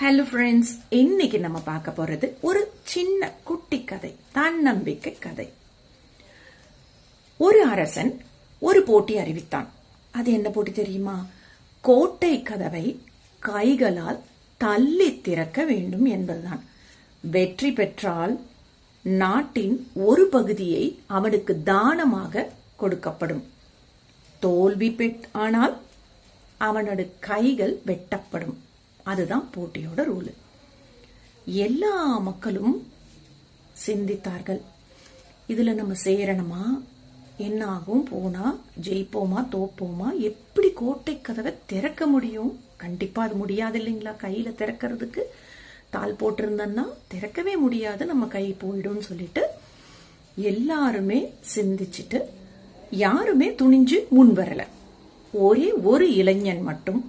Hello friends இன்னைக்கு நம்ம பார்க்க போறது ஒரு சின்ன குட்டி கதை தன்னம்பிக்கை கதை. ஒரு அரசன் ஒரு போட்டி அறிவித்தான். அது என்ன போட்டி தெரியுமா? கோட்டை கதவை கைகளால் தள்ளி திறக்க வேண்டும் என்பதுதான். வெற்றி பெற்றால் நாட்டின் ஒரு பகுதியை அவனுக்கு தானமாக கொடுக்கப்படும். தோல்வி பெற் ஆனால் அவனோட கைகள் வெட்டப்படும். அதுதான் போட்டியோட ரூல் எல்லா மக்களும் சிந்தித்தார்கள். இதுல நம்ம சேரணுமா? என்ன ஆகும்? போனா ஜெயிப்போமா? தோப்போமா? எப்படி கோட்டை கதவை திறக்க முடியும்? கண்டிப்பா அது முடியாது இல்லைங்களா? கையில திறக்கிறதுக்கு தாள் போட்டிருந்தேன்னா திறக்கவே முடியாது. நம்ம கை போயிடும் சொல்லிட்டு எல்லாருமே சிந்திச்சுட்டு யாருமே துணிஞ்சு முன் வரல. ஒரே ஒரு இளைஞன் மட்டும்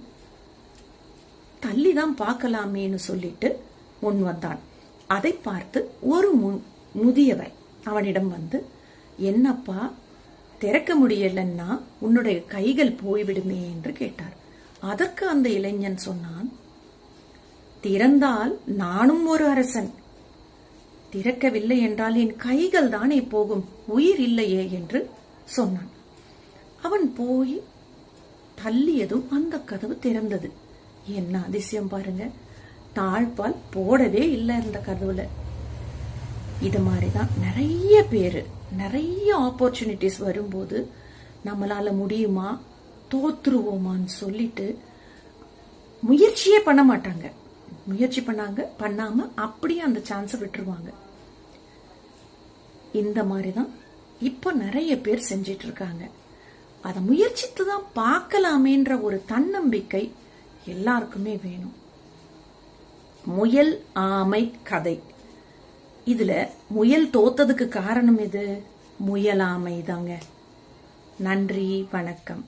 தள்ளி தான் பார்க்கலாமேன்னு சொல்லிட்டு முன் வந்தான். அதை பார்த்து ஒரு மு- முதியவர் அவனிடம் வந்து என்னப்பா திறக்க முடியலன்னா உன்னுடைய கைகள் போய்விடுமே என்று கேட்டார். அதற்கு அந்த இளைஞன் சொன்னான் திறந்தால் நானும் ஒரு அரசன். திறக்கவில்லை என்றால் என் கைகள் தானே போகும். உயிர் இல்லையே என்று சொன்னான். அவன் போய் தள்ளியதும் அந்த கதவு திறந்தது. என்ன அதிசயம் பாருங்க. தாழ்பால் போடவே இல்லை இந்த கதவுல. இது மாதிரிதான் நிறைய பேர் நிறைய ஆப்பர்ச்சுனிட்டிஸ் வரும்போது நம்மளால முடியுமா? தோத்துருவோமான்னு சொல்லிட்டு முயற்சியே பண்ண மாட்டாங்க. முயற்சி பண்ணாங்க பண்ணாம அப்படியே அந்த சான்ஸை விட்டுருவாங்க. இந்த மாதிரி தான் இப்போ நிறைய பேர் செஞ்சிட்டு இருக்காங்க. அதை முயற்சித்து தான் பார்க்கலாமேன்ற ஒரு தன்னம்பிக்கை எல்லாருக்குமே வேணும். முயல் ஆமை கதை. இதுல முயல் தோத்ததுக்கு காரணம் எது? முயலாமை தாங்க. நன்றி வணக்கம்.